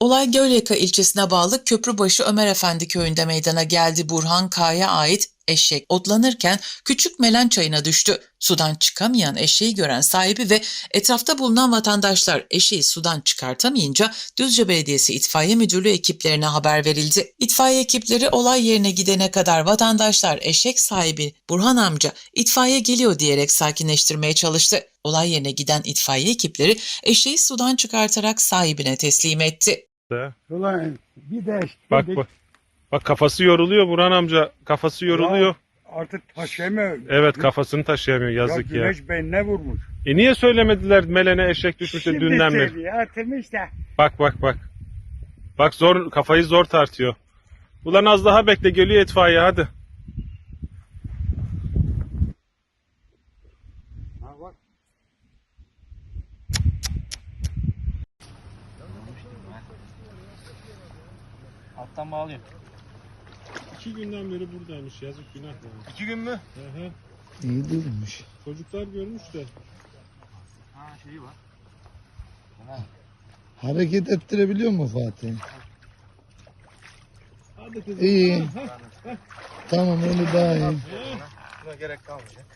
Olay Gölyaka ilçesine bağlı Köprübaşı Ömer Efendi köyünde meydana geldi. Burhan K'ya ait eşek otlanırken küçük melen çayına düştü. Sudan çıkamayan eşeği gören sahibi ve etrafta bulunan vatandaşlar eşeği sudan çıkartamayınca Düzce Belediyesi İtfaiye Müdürlüğü ekiplerine haber verildi. İtfaiye ekipleri olay yerine gidene kadar vatandaşlar eşek sahibi Burhan amca itfaiye geliyor diyerek sakinleştirmeye çalıştı. Olay yerine giden itfaiye ekipleri eşeği sudan çıkartarak sahibine teslim etti. De. Ulan bir de Bak dedik, bak. Bak kafası yoruluyor Burhan amca. Kafası yoruluyor. artık taşıyamıyor. Evet kafasını taşıyamıyor yazık ya. Güneş beynine vurmuş. E niye söylemediler Melen'e eşek düşmüş de Şimdi dünden beri? söylüyor, atılmış da. Bak bak bak. Bak zor kafayı zor tartıyor. Ulan az daha bekle geliyor itfaiye hadi. Ha bak. Alttan bağlıyor. İki günden beri buradaymış yazık günah İki gün mü? İyi durmuş. Çocuklar görmüş de. Ha şeyi var. Hareket ettirebiliyor mu Fatih? Hadi kızım. İyi. Tamam öyle daha iyi. Buna gerek kalmayacak.